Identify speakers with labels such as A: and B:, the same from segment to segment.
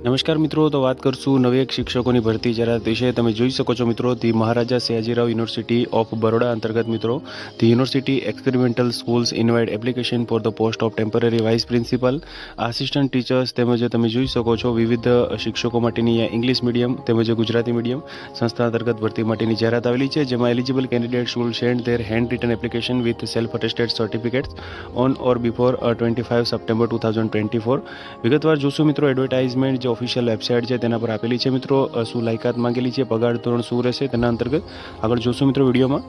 A: નમસ્કાર મિત્રો, તો વાત કરશું નવી એક શિક્ષકોની ભરતી. જાહેરાત વિશે તમે જોઈ શકો છો મિત્રો, the Maharaja Sayajirao university of Baroda અંતર્ગત મિત્રો, the university experimental schools invite application for the post of temporary vice principal, assistant teachers તેમજ તમે જોઈ શકો છો વિવિધ શિક્ષકો માટેની ઇંગ્લિશ મીડિયમ તેમજ ગુજરાતી મીડિયમ સંસ્થા અંતર્ગત ભરતી માટેની જાહેરાત આવેલી છે, જેમાં eligible candidate should send their handwritten application with self attested certificates on or before twenty five September two thousand twenty four વિગતવાર જોશું મિત્રો એડવર્ટાઇઝમેન્ટ જે ઓફિશિયલ વેબસાઇટ છે તેના પર આપેલી છે મિત્રો. શું લાયકાત માંગેલી છે? પગાર ધોરણ શું રહેશે? તેના અંતર્ગત આગળ જોશું મિત્રો વિડીયોમાં.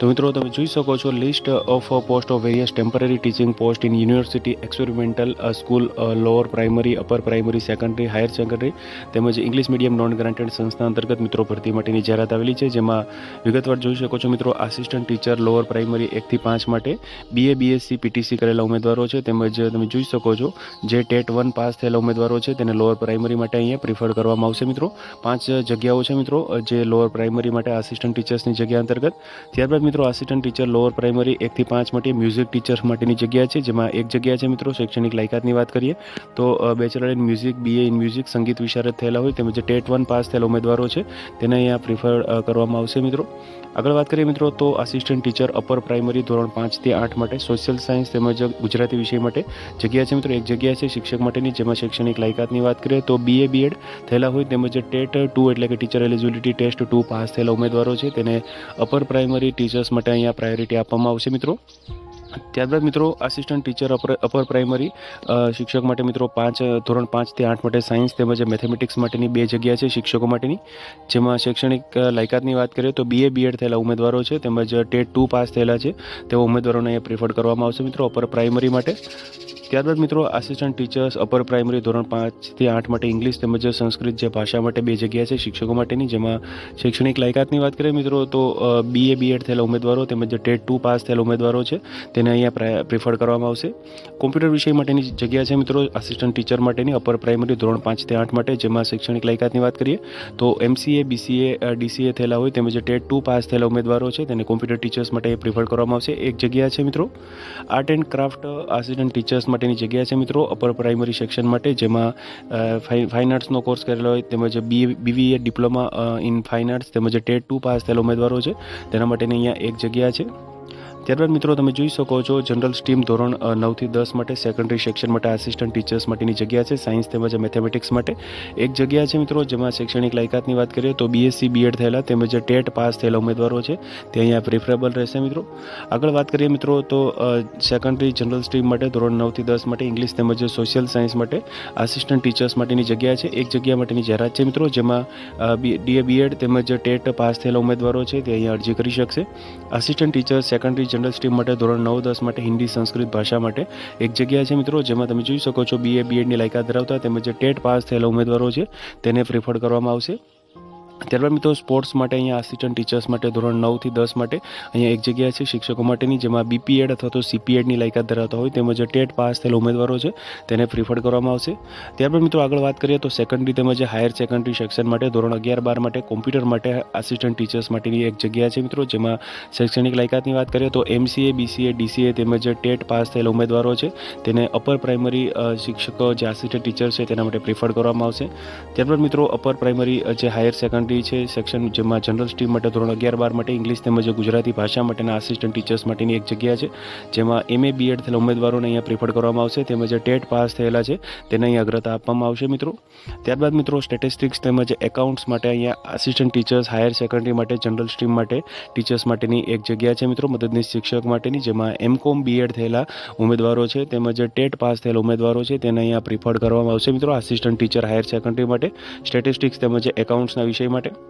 A: તો મિત્રો તમે જોઈ શકો છો list of post of various temporary teaching post in university experimental school lower primary upper primary secondary higher secondary તેમજ ઇંગ્લિશ મીડિયમ નોન ગ્રાન્ટેડ સંસ્થા અંતર્ગત મિત્રો ભરતી માટેની જાહેરાત આવેલી છે, જેમાં વિગતવાર જોઈ શકો છો મિત્રો આસિસ્ટન્ટ ટીચર લોઅર પ્રાઇમરી એકથી પાંચ માટે બીએ બીએસસી પીટીસી કરેલા ઉમેદવારો છે, તેમજ તમે જોઈ શકો છો જે ટેટ વન પાસ થયેલા ઉમેદવારો છે, તેને લોઅર પ્રાઇમરી માટે અહીંયા પ્રિફર કરવામાં આવશે મિત્રો. પાંચ જગ્યાઓ છે મિત્રો જે લોઅર પ્રાઇમરી માટે આસિસ્ટન્ટ ટીચર્સની જગ્યા અંતર્ગત. ત્યારબાદ મિત્રો આસિસ્ટન્ટ ટીચર લોઅર પ્રાઇમરી એકથી પાંચ માટે મ્યુઝિક ટીચર્સ માટેની જગ્યા છે, જેમાં એક જગ્યા છે મિત્રો, શૈક્ષણિક લાયકાતની વાત કરીએ, તો bachelor in music BA in music સંગીત વિશારદ થયેલા હોય, તેમજ ટેટ વન પાસ થયેલા ઉમેદવારો છે, તેને અહીંયા પ્રિફર કરવામાં આવશે મિત્રો. આગળ વાત કરીએ મિત્રો, તો આસિસ્ટન્ટ ટીચર અપર પ્રાઇમરી ધોરણ પાંચથી આઠ માટે સોશિયલ સાયન્સ તેમજ ગુજરાતી વિષય માટે જગ્યા છે મિત્રો, એક જગ્યા છે શિક્ષક માટેની, જેમાં શૈક્ષણિક લાયકાતની વાત કરીએ, તો બીએ બીએડ થયેલા હોય, તેમજ ટેટ ટુ એટલે કે teacher eligibility test two pass થયેલા ઉમેદવારો છે, તેને અપર પ્રાઇમરી ટીચર્સ માટે અહીંયા પ્રાયોરિટી આપવામાં આવશે મિત્રો. ત્યારબાદ મિત્રો assistant teacher upper upper primary શિક્ષક માટે મિત્રો પાંચ, ધોરણ પાંચથી આઠ માટે સાયન્સ તેમજ મેથેમેટિક્સ માટેની બે જગ્યા છે શિક્ષકો માટેની. જેમાં શૈક્ષણિક લાયકાતની વાત કરીએ તો બીએ બીએડ થયેલા ઉમેદવારો છે તેમજ ટેટ ટુ પાસ થયેલા છે. તેવા ઉમેદવારોને અહીંયા પ્રિફર કરવામાં આવશે મિત્રો અપર પ્રાઇમરી માટે. ત્યારબાદ મિત્રો આસિસ્ટન્ટ ટીચર્સ અપર પ્રાઇમરી ધોરણ પાંચથી આઠ માટે ઇંગ્લિશ તેમજ સંસ્કૃત જે ભાષા માટે બે જગ્યા છે, શિક્ષકો માટેની, જેમાં શૈક્ષણિક લાયકાતની વાત કરીએ મિત્રો, તો બીએ બીએડ થયેલા ઉમેદવારો તેમજ ટેટ ટુ પાસ થયેલા ઉમેદવારો છે, તેને અહીંયા પ્રિફર કરવામાં આવશે. કોમ્પ્યુટર વિષય માટેની જગ્યા છે મિત્રો આસિસ્ટન્ટ ટીચર માટેની અપર પ્રાઇમરી ધોરણ પાંચથી આઠ માટે, જેમાં શૈક્ષણિક લાયકાતની વાત કરીએ, તો એમસીએ બીસીએ ડીસીએ થયેલા હોય તેમજ ટેટ ટુ પાસ થયેલા ઉમેદવારો છે, તેને કોમ્પ્યુટર ટીચર્સ માટે પ્રિફર કરવામાં આવશે. એક જગ્યા છે મિત્રો art and craft assistant teachers માટેની જગ્યા છે મિત્રો અપર પ્રાઇમરી સેક્શન માટે, જેમાં ફાઇન આર્ટ્સનો કોર્સ કરેલો હોય, તેમજ B BVA diploma in fine arts તેમજ ટેટ ટુ પાસ થયેલા ઉમેદવારો છે. તેના માટેની અહીંયા એક જગ્યા છે. ત્યારબાદ મિત્રો તમે જોઈ શકો છો જનરલ સ્ટીમ ધોરણ નવથી દસ માટે સેકન્ડરી સેક્શન માટે આસિસ્ટન્ટ ટીચર્સ માટેની જગ્યા છે સાયન્સ તેમજ મેથેમેટિક્સ માટે. એક જગ્યા છે મિત્રો, જેમાં શૈક્ષણિક લાયકાતની વાત કરીએ તો બીએસસી બીએડ થયેલા, તેમજ ટેટ પાસ થયેલા ઉમેદવારો છે, તે અહીંયા પ્રિફરેબલ રહેશે મિત્રો. આગળ વાત કરીએ મિત્રો તો સેકન્ડરી જનરલ સ્ટ્રીમ માટે, ધોરણ નવથી દસ માટે ઇંગ્લિશ તેમજ સોશિયલ સાયન્સ માટે આસિસ્ટન્ટ ટીચર્સ માટેની જગ્યા છે. એક જગ્યા માટેની જાહેરાત છે મિત્રો, જેમાં ડીએ બીએડ તેમજ ટેટ પાસ થયેલા ઉમેદવારો છે, તે અહીંયા અરજી કરી શકશે. Assistant teacher secondary general stream માટે, ધોરણ નવ દસ માટે, હિન્દી સંસ્કૃત ભાષા માટે એક જગ્યા છે મિત્રો, જેમાં તમે જોઈ શકો છો બીએ બીએડની લાયકાત ધરાવતા તેમજ ટેટ પાસ થયેલા ઉમેદવારો છે, તેને પ્રિફર કરવામાં આવશે. ત્યારબાદ મિત્રો સ્પોર્ટ્સ માટે અહીંયા આસિસ્ટન્ટ ટીચર્સ માટે, ધોરણ નવથી દસ માટે અહીંયા એક જગ્યા છે શિક્ષકો માટેની, જેમાં બીપીએડ અથવા તો સીપીએડની લાયકાત ધરાવતા હોય. તેમજ ટેટ પાસ થયેલા ઉમેદવારો છે, તેને પ્રિફર કરવામાં આવશે. ત્યારબાદ મિત્રો આગળ વાત કરીએ તો સેકન્ડરી તેમજ હાયર સેકન્ડરી સેક્શન માટે, ધોરણ અગિયાર બાર માટે કોમ્પ્યુટર માટે આસિસ્ટન્ટ ટીચર્સ માટેની એક જગ્યા છે મિત્રો, જેમાં શૈક્ષણિક લાયકાતની વાત કરીએ તો એમસીએ બીસીએ ડીસીએ તેમજ ટેટ પાસ થયેલા ઉમેદવારો છે, તેને અપર પ્રાઇમરી શિક્ષકો જે આસિસ્ટન્ટ ટીચર છે, તેના માટે પ્રિફર કરવામાં આવશે. ત્યારબાદ મિત્રો અપર પ્રાઇમરી જે હાયર સેકન્ડરી છે. સેક્શન જેમાં જનરલ સ્ટ્રીમ માટે ધોરણ અગિયાર બાર માટે ઇંગ્લિશ તેમજ ગુજરાતી ભાષા માટેના આસિસ્ટન્ટ ટીચર્સ માટેની એક જગ્યા છે. જેમાં એમએ બીએડ થયેલા ઉમેદવારોને અહીંયા પ્રિફર કરવામાં આવશે. તેમજ ટેટ પાસ થયેલા છે. તેને અહીંયા અગ્રતા આપવામાં આવશે મિત્રો. ત્યારબાદ મિત્રો સ્ટેટિસ્ટિક્સ તેમજ એકાઉન્ટ્સ માટે અહીંયા આસિસ્ટન્ટ ટીચર્સ હાયર સેકન્ડરી માટે જનરલ સ્ટ્રીમ માટે ટીચર્સ માટેની એક જગ્યા છે મિત્રો. મદદનીશ શિક્ષક માટેની, જેમાં એમકોમ બીએડ થયેલા ઉમેદવારો છે. તેમજ ટેટ પાસ થયેલા ઉમેદવારો છે. તેને અહીંયા પ્રિફર કરવામાં આવશે મિત્રો. આસિસ્ટન્ટ ટીચર હાયર સેકન્ડરી માટે સ્ટેટિસ્ટિક્સ તેમજ એકાઉન્ટ્સના વિષય માટે માટે.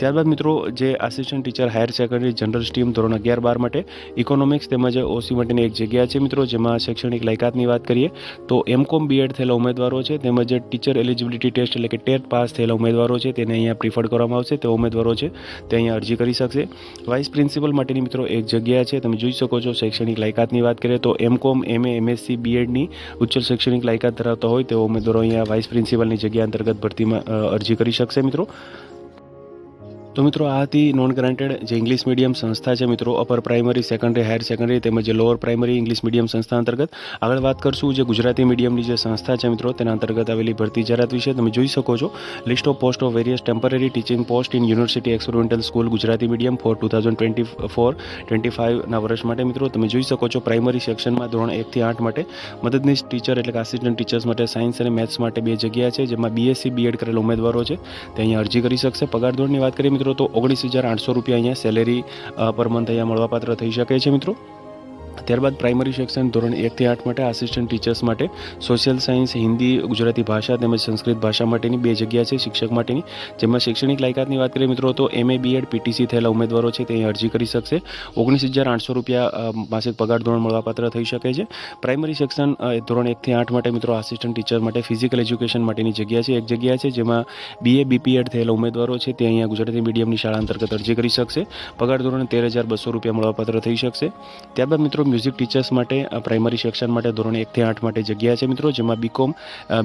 A: ત્યારબાદ મિત્રો, જે assistant teacher higher secondary general stream ધોરણ અગિયાર બાર માટે ઇકોનોમિક્સ તેમજ ઓસી માટેની એક જગ્યા છે મિત્રો, જેમાં શૈક્ષણિક લાયકાતની વાત કરીએ, તો એમકોમ બીએડ થયેલા ઉમેદવારો છે, તેમજ ટીચર એલિજિબિલિટી ટેસ્ટ એટલે કે ટેટ પાસ થયેલા ઉમેદવારો છે, તેને અહીંયા પ્રિફર કરવામાં આવશે તે ઉમેદવારો છે, તે અહીંયા અરજી કરી શકશે. વાઇસ પ્રિન્સિપલ માટેની મિત્રો એક જગ્યા છે, તમે જોઈ શકો છો શૈક્ષણિક લાયકાતની વાત કરીએ, તો એમકોમ એમએ એમએસસી બીએડની ઉચ્ચ શૈક્ષણિક લાયકાત ધરાવતા હોય તેવા ઉમેદવારો અહીંયા વાઇસ પ્રિન્સિપલની જગ્યા અંતર્ગત ભરતીમાં અરજી કરી શકશે મિત્રો. તો મિત્રો, આ હતી નોન ગ્રાન્ટેડ જે ઇંગ્લિશ મીડિયમ સંસ્થા છે મિત્રો upper primary secondary higher secondary તેમજ લોઅર પ્રાઇમરી ઇંગ્લિશ મીડિયમ સંસ્થા અંતર્ગત. આગળ વાત કરશું જે ગુજરાતી મીડિયમની જે સંસ્થા છે મિત્રો, તેના અંતર્ગત આવેલી ભરતી જાહેરાત વિશે. તમે જોઈ શકો છો list of post of various temporary teaching post in university experimental school Gujarati medium for two thousand twenty four twenty ફાઇવના વર્ષ માટે મિત્રો. તમે જોઈ શકો છો પ્રાઇમરી સેક્શનમાં ધોરણ એકથી આઠ માટે મદદનીશ ટીચર એટલે કે આસિસ્ટન્ટ ટીચર્સ માટે સાયન્સ અને મેથ્સ માટે બે જગ્યા છે, જેમાં બીએસસી બીએડ કરેલા ઉમેદવારો છે. તે અહીંયા અરજી કરી શકશે. પગાર ધોરણની વાત કરીએ મિત્રો, તો ઓગણીસ હજાર આઠસો રૂપિયા અહીંયા સેલેરી પર મંથ અહીંયા મળવાપાત્ર થઈ શકે છે, મિત્રો. ત્યારબાદ પ્રાઇમરી સેક્શન ધોરણ એકથી આઠ માટે આસિસ્ટન્ટ ટીચર્સ માટે સોશિયલ સાયન્સ હિન્દી, ગુજરાતી ભાષા તેમજ સંસ્કૃત ભાષા માટેની બે જગ્યા છે શિક્ષક માટેની. જેમાં શૈક્ષણિક લાયકાતની વાત કરીએ મિત્રો, તો એમએ બીએડ પીટીસી થયેલા ઉમેદવારો છે તે અરજી કરી શકશે. ઓગણીસ હજાર આઠસો રૂપિયા માસિક પગાર ધોરણ મળવાપાત્ર થઈ શકે છે. પ્રાઇમરી સેક્શન ધોરણ એકથી આઠ માટે મિત્રો આસિસ્ટન્ટ ટીચર માટે ફિઝિકલ એજ્યુકેશન માટેની જગ્યા છે. એક જગ્યા છે જેમાં બીએ બીપીએડ થયેલા ઉમેદવારો છે તે અહીંયા ગુજરાતી મીડિયમની શાળા અંતર્ગત અરજી કરી શકશે. પગાર ધોરણ તેર હજાર બસો રૂપિયા મળવાપાત્ર થઈ શકશે. ત્યારબાદ મિત્રો મ્યુઝિક ટીચર્સ માટે પ્રાઇમરી સેક્શન માટે, ધોરણ એકથી આઠ માટે જગ્યા છે મિત્રો, જેમાં બીકોમ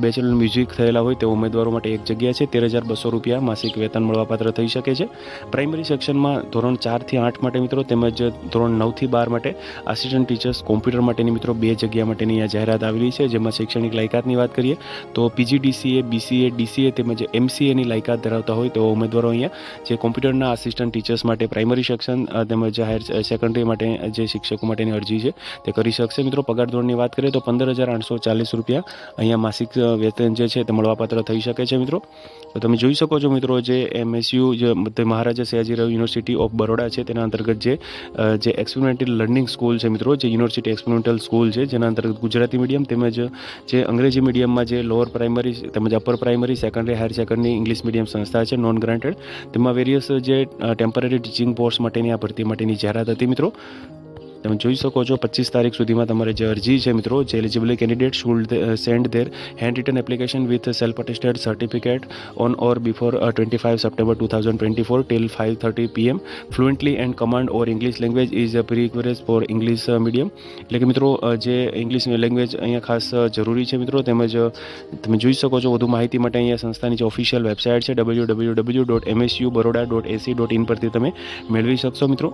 A: બેચલર મ્યુઝિક થયેલા હોય તેવા ઉમેદવારો માટે એક જગ્યા છે. તેર હજાર બસો રૂપિયા માસિક વેતન મળવાપાત્ર થઈ શકે છે. પ્રાઇમરી સેક્શનમાં ધોરણ ચારથી આઠ માટે મિત્રો, તેમજ ધોરણ નવથી બાર માટે આસિસ્ટન્ટ ટીચર્સ કોમ્પ્યુટર માટેની મિત્રો બે જગ્યા માટેની અહીંયા જાહેરાત આવેલી છે, જેમાં શૈક્ષણિક લાયકાતની વાત કરીએ, તો પીજીડીસીએ બીસીએ ડીસીએ તેમજ એમસીએની લાયકાત ધરાવતા હોય તેવા ઉમેદવારો અહીંયા જે કોમ્પ્યુટરના આસિસ્ટન્ટ ટીચર્સ માટે પ્રાઇમરી સેક્શન તેમજ હાયર સેકન્ડરી માટે જે શિક્ષકો માટેની અરજી છે. તે કરી શકશે. મિત્રો, પગાર ધોરણની વાત કરીએ તો પંદર હજાર આઠસો ચાલીસ રૂપિયા અહીંયા માસિક વેતન જે છે તે મળવાપાત્ર થઈ શકે છે, મિત્રો. તો તમે જોઈ શકો છો, મિત્રો, જે એમએસયુ જે મહારાજા સયાજીરાવ યુનિવર્સિટી ઓફ બરોડા છે, તેના અંતર્ગત જે જે એક્સપેરિમેન્ટલ લર્નિંગ સ્કૂલ છે, મિત્રો, જે યુનિવર્સિટી એક્સપેરિમેન્ટલ સ્કૂલ છે, જેના અંતર્ગત ગુજરાતી મીડિયમ તેમજ, જે અંગ્રેજી મીડિયમમાં જે લોઅર પ્રાઇમરી તેમજ upper primary secondary higher secondary English medium સંસ્થા છે નોન ગ્રાન્ટેડ તેમાં વેરિયસ જે ટેમ્પરરી ટીચિંગ કોર્સ માટેની આ ભરતી માટેની જાહેરાત હતી, મિત્રો. તમે જોઈ શકો છો, પચીસ તારીખ સુધીમાં તમારે જે અરજી છે મિત્રો, જે eligible candidate should send their handwritten application with self attested certificate on or before twenty five September two thousand twenty four till five thirty PM fluently and command or English language is a prerequisite for English medium એટલે કે મિત્રો જે English language અહીંયા ખાસ જરૂરી છે મિત્રો, તેમજ તમે જોઈ શકો છો, વધુ માહિતી માટે અહીંયા સંસ્થાની જે ઓફિશિયલ વેબસાઇટ છે W W W dot MSU Baroda dot AC dot in પરથી તમે મેળવી શકશો મિત્રો.